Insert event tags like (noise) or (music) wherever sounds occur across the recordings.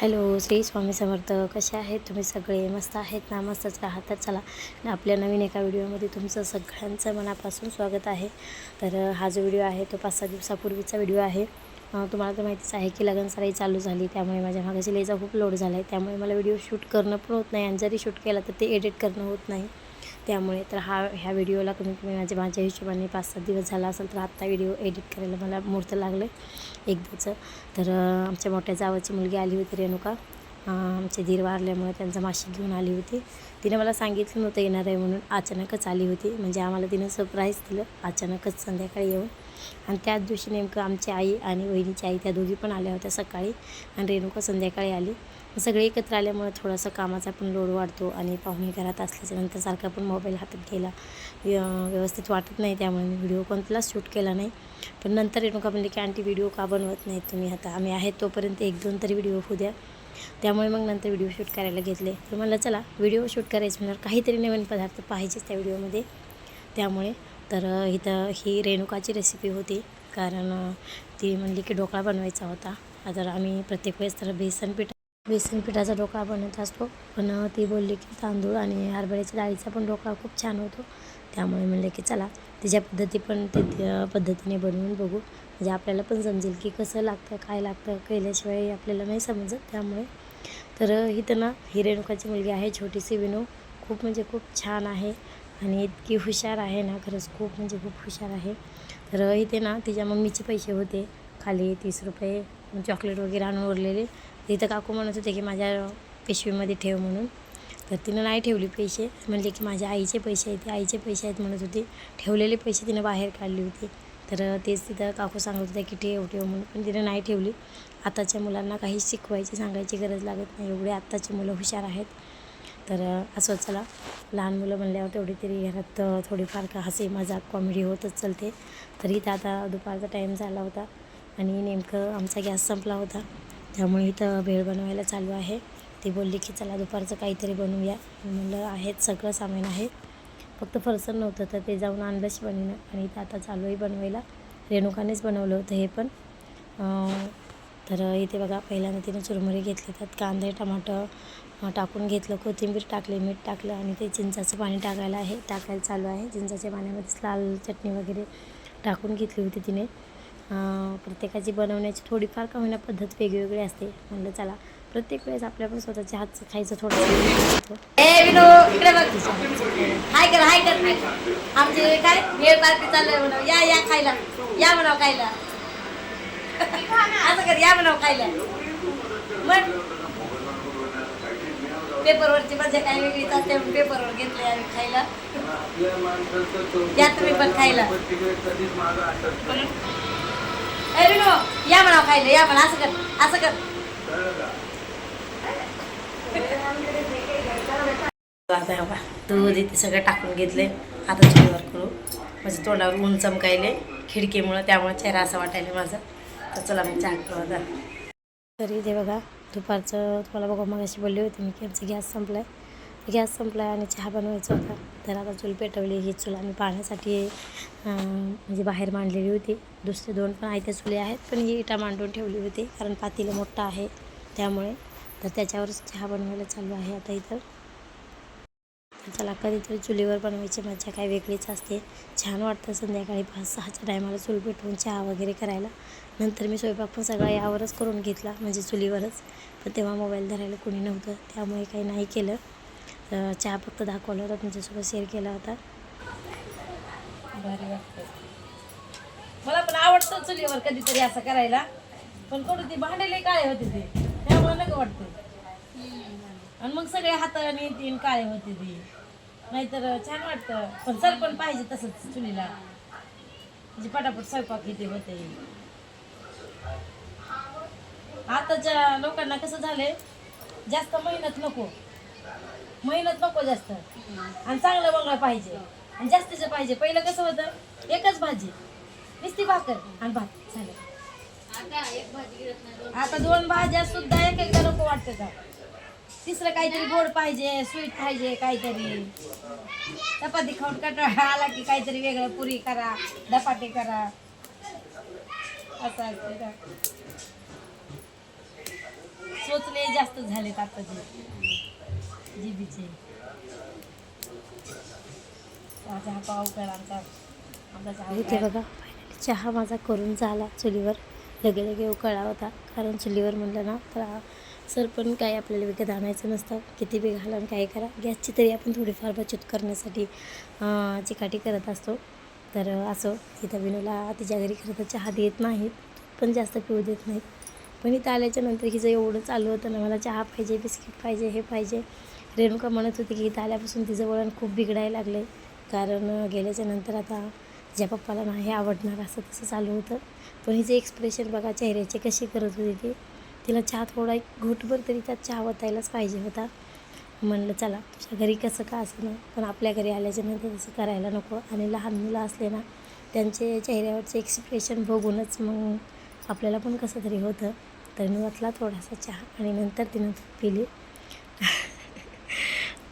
Hello Shri Swami Samarth. कसे आहेत तुम्ही सगळे? मस्त आहेत ना? मस्तच राहा. तर चला आपल्या नवीन एका व्हिडिओमध्ये तुमचं सगळ्यांचं मनापासून स्वागत आहे. तर हा जो व्हिडिओ आहे तो पाच सहा दिवसापूर्वीचा व्हिडिओ आहे. तुम्हाला तर माहितीच आहे की लगन सराई चालू झाली. त्यामुळे माझ्या मागाशी शिलाईचा खूप लोड झाला आहे त्यामुळे मला व्हिडिओ शूट करणं पण होत नाही आणि जरी शूट केला तर ते एडिट करणं होत नाही. त्यामुळे तर हा ह्या व्हिडिओला कमीत कमी माझ्या माझ्या हिशोबाने पाच सात दिवस झाला असेल तर आत्ता व्हिडिओ एडिट करायला मला मुहूर्त लागलं आहे एकदाचं. तर आमच्या मोठ्या जावाची मुलगी आली होती रेणुका. आमचे धीर वारल्यामुळे त्यांचा माशी घेऊन आली होती. तिने मला सांगितलं नव्हतं येणार आहे म्हणून अचानकच आली होती. म्हणजे आम्हाला तिनं सरप्राईज दिलं अचानकच संध्याकाळी येऊन. आणि त्याच दिवशी नेमकं आमची आई आणि वहिनीची आई त्या दोघी पण आल्या होत्या सकाळी. आणि रेणुका संध्याकाळी आली. सगळे एकत्र आल्यामुळे थोडासा कामाचा पण लोड वाढतो आणि पाहुणे घरात असल्याच्यानंतर सारखा पण मोबाईल हातात घ्यायला व्यवस्थित वाटत नाही. त्यामुळे मी व्हिडिओ कोणताच शूट केला नाही. पण नंतर रेणुका म्हणले की आंटी व्हिडिओ का बनवत नाहीत तुम्ही? आता आम्ही आहेत तोपर्यंत एक दोन तरी व्हिडिओ होऊ द्या त्यामुळे मग नंतर व्हिडिओ शूट करायला घेतले. तर म्हणलं चला व्हिडिओ शूट करायचं म्हणणार काहीतरी नवीन पदार्थ पाहिजेच त्या व्हिडिओमध्ये त्यामुळे तर इथं ही रेणुकाची रेसिपी होती. कारण ती म्हणली की ढोकळा बनवायचा होता. तर आम्ही प्रत्येक वेळेस तर बेसन पीठ बेसन पिठाचा ढोकळा बनवत असतो. पण ती बोलली की तांदूळ आणि हरभऱ्याच्या डाळीचा पण ढोकळा खूप छान होतो. त्यामुळे म्हणलं की चला तिच्या पद्धती पण ते पद्धतीने बनवून बघू. म्हणजे आपल्याला पण समजेल की कसं लागतं काय लागतं केल्याशिवाय आपल्याला नाही समजत. त्यामुळे तर ही इथं ना ही रेणुकाची मुलगी आहे छोटीशी विनू. खूप म्हणजे खूप छान आहे आणि इतकी हुशार आहे ना खरंच खूप म्हणजे खूप हुशार आहे. तर इथे ना तिच्या मम्मीचे पैसे होते. खाली तीस रुपये चॉकलेट वगैरे आणून उरलेले. तिथं काकू म्हणत होते की माझ्या पिशवीमध्ये ठेव म्हणून. तर तिनं नाही ठेवली पैसे. म्हणले की माझ्या आईचे पैसे आहेत ते आईचे पैसे आहेत म्हणत होते. ठेवलेले पैसे तिनं बाहेर काढले होते. तर तेच तिथं काकू सांगत होत्या की ठेव ठेव म्हणून. पण तिनं नाही ठेवली. आताच्या मुलांना काही शिकवायची सांगायची गरज लागत नाही. एवढे आत्ताची मुलं हुशार आहेत. तर असं चला. लहान मुलं म्हणल्यावर तेवढी तरी घरात थोडीफार का हसी मजाक कॉमेडी होतच चलते. तर इथं आता दुपारचा टाईम झाला होता. आणि नेमकं आमचा गॅस संपला होता. त्यामुळे इथं भेळ बनवायला चालू आहे. ती बोलली की चला दुपारचं काहीतरी बनवूया. म्हणलं आहेत सगळं सामान आहे. फक्त फरसन नव्हतं तर ते जाऊन आणलंच बनवणं आणि इथं आता चालू आहे बनवायला. रेणुकानेच बनवलं होतं हे पण. तर इथे बघा पहिल्यांदा तिने चुरमुरे घेतले त्यात कांदे टमाटर टाकून घेतलं कोथिंबीर टाकली मीठ टाकलं आणि ते चिंचाचं पाणी टाकायला आहे टाकायला चालू आहे. चिंचाच्या पाण्यामध्ये लाल चटणी वगैरे टाकून घेतली होती तिने. प्रत्येकाची बनवण्याची थोडीफार का होईना पद्धत वेगवेगळी असते. म्हणलं चला प्रत्येक वेळेस आपल्या पण स्वतःच्या हातचं खायचं थोडं ए इकडे हाय कर हाय कर. आमचे काय भेळ पार्टी चाललंय म्हणा या या खायला. या म्हणाव खायला. असं कर या म्हणाव खायला. मग पेपरवरची मजा काय वेगळीच असते म्हणून पेपरवर घेतले आम्ही खायला. या तुम्ही पण खायला. ए विनो या म्हणा खायला या म्हणा असं कर असं कर. आता हे दूध इथे सगळं टाकून घेतले आता चुलीवर करू. म्हणजे तोंडावर ऊन चमकायले खिडकीमुळं त्यामुळे चेहरा असा वाटायला माझा. तर चला मग चहा करू आता. तर बघा दुपारचं तुम्हाला बघा मग अशी बोलली होती मी की आमचा गॅस संपलाय. गॅस संपला आहे आणि चहा बनवायचा होता. तर आता चूल पेटवली ही चूल आम्ही पाहण्यासाठी म्हणजे बाहेर मांडलेली होती. दुसरे दोन पण आयत्या चुले आहेत पण ही इटा मांडून ठेवली होती कारण पातीला मोठा आहे त्यामुळे. तर त्याच्यावरच चहा बनवायला चालू आहे आता इथं. तर चला कधीतरी चुलीवर बनवायची मजा काय वेगळीच असते. छान वाटतं संध्याकाळी पाच सहाच्या टायमाला चूल पेटवून चहा वगैरे करायला. नंतर मी स्वयंपाक पण सगळा यावरच करून घेतला म्हणजे चुलीवरच. पण तेव्हा मोबाईल धरायला कोणी नव्हतं त्यामुळे काही नाही केलं. चहा फक्त दाखवला होता तुमच्यासोबत शेअर केला होता. भारी वाटतं मला पण आवडतं चुलीवर कधीतरी असं करायला. पण कोणी ती भांडेले काळे होते ते? त्यामुळे नको वाटते. आणि मग सगळे हाताने तीन काळे होते ते? नाहीतर छान वाटतं. पण सर पण पाहिजे तसंच चुलीला. म्हणजे पटापट स्वयंपाक इथे होते. आताच्या लोकांना कसं झालंय? जास्त मेहनत नको. मेहनत नको जास्त. आणि चांगलं बघा पाहिजे. आणि जास्तीचं पाहिजे. पहिलं कसं होतं? एकच भाजी. नुसती भाकर आणि भात. झालं. आता दोन भाज्या सुद्धा एक एकदा नको वाटतं का? तिसरं काहीतरी गोड पाहिजे स्वीट पाहिजे काहीतरी. चपाती खाऊन कटाळा आला की काहीतरी वेगळं पुरी करा धपाटे करा. असं असते का? सोचले जास्त झालेत आता जिबीचे चहा पाव करा आमचा आमचा चहा इथे बघा फायनली चहा माझा करून झाला चुलीवर. लगे लगे उकळा होता कारण चुलीवर म्हणलं ना तर सर पण काही आपल्याला विकत आणायचं नसतं. किती बी घाला आणि काय करा. गॅसची तरी आपण थोडीफार बचत करण्यासाठी चिकाटी करत असतो. तर असं इथं विनूला तिच्या घरी खरं तर चहा देत नाहीत पण जास्त पिऊ देत नाहीत. पण इथं आल्याच्यानंतर हिचं एवढं चालू होतं ना मला चहा पाहिजे बिस्किट पाहिजे हे पाहिजे. रेणुका म्हणत होती की इथं आल्यापासून तिचं वळण खूप बिघडायला लागलं कारण गेल्याच्यानंतर आता ज्या पप्पाला नाही आवडणार असं तसं चालू होतं. पण हिचे एक्सप्रेशन बघा चेहऱ्याचे कशी करत होती ती. तिला चहा थोडा एक घोटभर तरी त्यात चहा वतायलाच पाहिजे होता. म्हणलं चला तुझ्या घरी कसं का असं ना पण आपल्या घरी आल्याच्यानंतर तसं करायला नको. आणि लहान मुलं असले ना त्यांचे चेहऱ्यावरचे एक्सप्रेशन बघूनच मग आपल्याला पण कसं तरी होतं. तर मी वाटला थोडासा चहा आणि नंतर तिनं दूध पिली.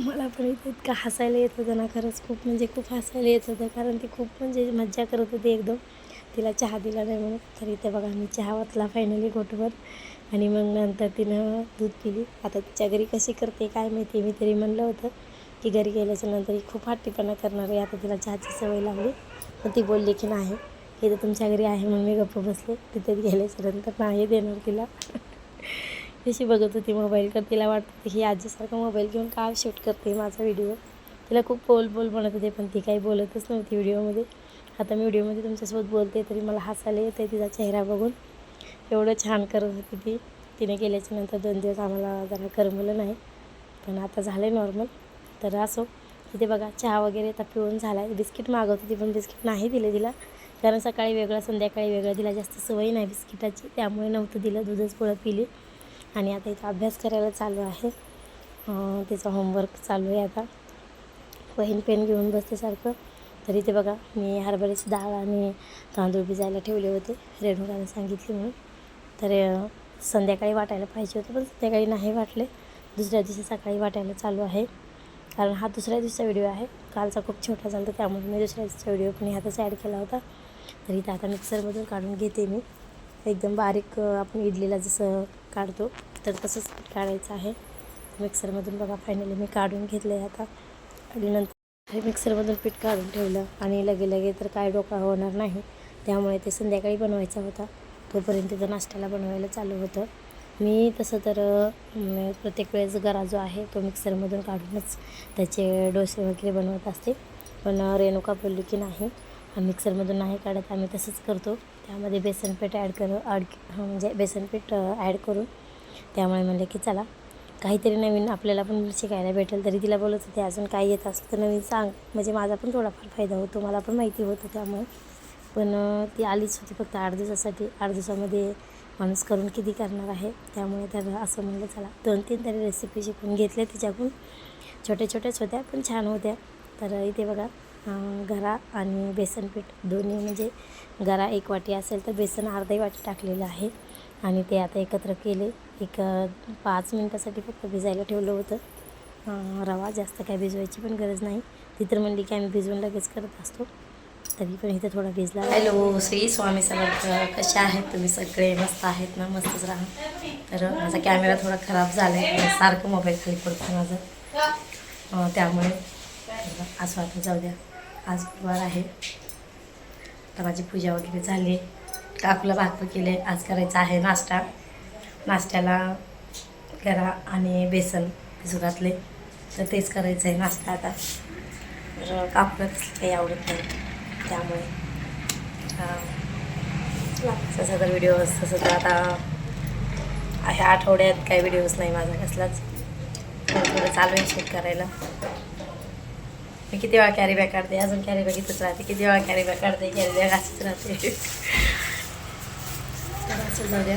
मला पण इथं इतकं हसायला येत होतं ना खरंच खूप म्हणजे खूप हसायला येत होतं. कारण ती खूप म्हणजे मज्जा करत होती एकदम. तिला चहा दिला नाही म्हणून. तर इथे बघा मी चहा वाचला फायनली घोटभर. आणि मग नंतर तिनं दूध पिली. आता तिच्या घरी कशी करते काय माहिती मी तरी म्हणलं होतं की घरी गेल्याच्यानंतर ही खूप हट्टीपणा करणार आहे. आता तिला चहाची सवय लागली. पण ती बोलली की नाही हे तर तुमच्या घरी आहे म्हणून मी गप्प बसले. तिथे गेल्याच्यानंतर नाही देणार तिला. तशी बघत होती मोबाईल कर तिला वाटत ही आजीसारखं मोबाईल घेऊन का शूट करते माझा व्हिडिओ तिला खूप बोल बोल म्हणत होते पण ती काही बोलतच नव्हती व्हिडिओमध्ये आता मी व्हिडिओमध्ये तुमच्यासोबत बोलते तरी मला हसायला येते तिचा चेहरा बघून. एवढं छान करत होती ती. तिने केल्याच्यानंतर दोन दिवस आम्हाला जरा करमलं नाही. पण आता झालं आहे नॉर्मल तर असो. इथे बघा चहा वगैरे आता पिऊन झाला आहे बिस्किट मागवत होती पण बिस्किट नाही दिलं तिला. कारण सकाळी वेगळं संध्याकाळी वेगळं. तिला जास्त सवय नाही बिस्किटाची. त्यामुळे नव्हतं दिलं दूधच पोळं पिली. आणि आता इथं अभ्यास करायला चालू आहे. तिचा होमवर्क चालू आहे आता. वहीन पेन घेऊन बसते सारखं. तर इथे बघा मी हरभऱ्याची डाळ आणि तांदूळ भिजायला ठेवले होते. रेणुकाने सांगितले म्हणून. तर संध्याकाळी वाटायला पाहिजे होतं पण संध्याकाळी नाही वाटले. दुसऱ्या दिवशी सकाळी वाटायला चालू आहे. कारण हा दुसऱ्या दिवसाचा व्हिडिओ आहे. कालचा खूप छोटा झाला होता त्यामुळे मी दुसऱ्या दिवसाचा व्हिडिओ पण ह्यातच ॲड केला होता. तर इथं आता मिक्सरमधून काढून घेते मी. एकदम बारीक आपण इडलीला जसं काढतो तर तसंच काढायचं आहे. मिक्सरमधून बघा फायनली मी काढून घेतलं आहे आता. आणि नंतर हे मिक्सरमधून पीठ काढून ठेवलं. आणि लगे लगे तर काय डोका होणार नाही. त्यामुळे ते संध्याकाळी बनवायचा होता. तोपर्यंत तर नाश्त्याला बनवायला चालू होतं. मी तसं तर प्रत्येक वेळेस गरा जो आहे तो मिक्सरमधून काढूनच त्याचे डोसे वगैरे बनवत असते. पण रेणुका बोलली की नाही मिक्सरमधून नाही काढत आम्ही तसंच करतो. त्यामध्ये बेसन पीठ ॲड करू ॲड म्हणजे बेसन पीठ ॲड करून त्यामुळे म्हणलं की चला काहीतरी नवीन आपल्याला पण शिकायला भेटेल तरी तिला बोलत होते अजून काय येत असलं तर नवीन सांग. म्हणजे माझा पण थोडाफार फायदा होतो मला पण माहिती होतं त्यामुळे. पण ती आलीच होती फक्त आठ दिवसासाठी आठ दिवसामध्ये माणूस करून किती करणार आहे त्यामुळे तर असं म्हणलं चला दोन तीन तरी रेसिपी शिकून घेतल्या तिच्याकडून. छोट्या छोट्याच होत्या पण छान होत्या. तर इथे बघा गरा आणि बेसन पीठ दोन्ही म्हणजे गरा एक वाटी असेल तर बेसन अर्धी वाटी टाकलेलं आहे. आणि ते आता एकत्र केले. एक पाच मिनटासाठी फक्त भिजायला ठेवलं होतं. रवा जास्त काय भिजवायची पण गरज नाही. ती तर म्हणली की आम्ही भिजवून लगेच करत असतो. तरी पण इथं थोडा भिजला. हॅलो श्री स्वामी समर्थ. कसे आहेत तुम्ही सगळे? मस्त आहेत ना? मस्तच राहा. तर माझा कॅमेरा थोडा खराब झाला आहे सारखं मोबाईल खाली पडतो माझं. त्यामुळे असं आता जाऊ द्या. आज गुरुवार आहे. तर माझी पूजा वगैरे झाली. काकूला भाकरी केले. आज करायचा आहे नाश्ता. नाश्त्याला गरा आणि बेसन भिजू घातले. तर तेच करायचं आहे नाश्ता आता. तर काकूला काही आवडत नाही. त्यामुळे अं, तसं तर व्हिडिओ तसं तर आता ह्या आठवड्यात काही व्हिडिओज नाही माझा कसलाच. थोडं चालू आहे शूट करायला. मी किती वेळा कॅरी बॅग काढते अजून कॅरी बॅग इथंच राहते किती वेळा कॅरी बॅग काढते कॅरी बॅग अशीच राहते. तर असं जाऊ द्या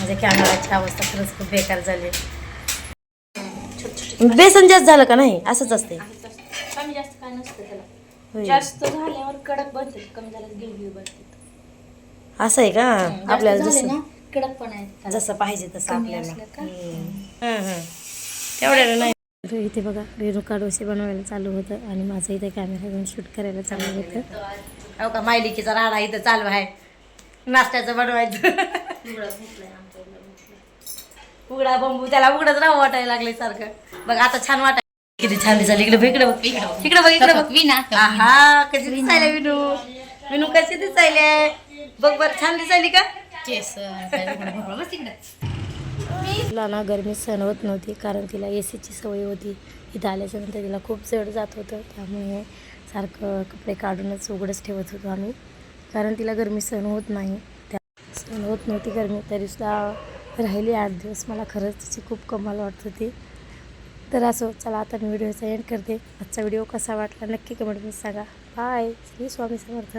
माझ्या कॅमेराची अवस्था खरंच खूप बेकार झाली. बेसन जास्त झालं का नाही? असंच असते कमी जास्त काय नसतं त्याला. जास्त झाल्यावर कडक बनते कमी झाल्यावर गिळगिळ बनते. असं आहे का? आपल्याला जसं कडक पण आहे. जसं पाहिजे तसं आपल्याला. तेवढ्याला नाही तर इथे बघा रेणुका डोसे बनवायला चालू होतं आणि माझं इथे कॅमेरा घेऊन शूट करायला चालू होतं. हो का मायलिकीचा राडा इथं चालू आहे. नाश्त्याचं बनवायचं. उघडा बंबू त्याला उघडच राहू वाटायला लागले सारखं. बघ आता छान वाटाय किती छान दिसायला इकडे बघ इकडे बघ इकडे बघ इकडे बघ विना. आहा कशी दिसायला विनू? विनू कशी दिसायले? बघ बर छान दिसायली का? केस (laughs) तिला ना गरमी सहन होत नव्हती कारण तिला ए सीची सवय होती. इथं आल्याच्यानंतर तिला खूप जड जात होतं. त्यामुळे सारखं कपडे काढूनच उघडच ठेवत होतो आम्ही. कारण तिला गरमी सहन होत नाही. त्या सहन होत नव्हती गरमी तरीसुद्धा राहिली आठ दिवस. मला खरंच तिची खूप कमाल वाटत होती. तर असो चला आता मी व्हिडिओचा एंड करते. आजचा व्हिडिओ कसा वाटला नक्की कमेंटमध्ये सांगा. बाय श्री स्वामी समर्थ.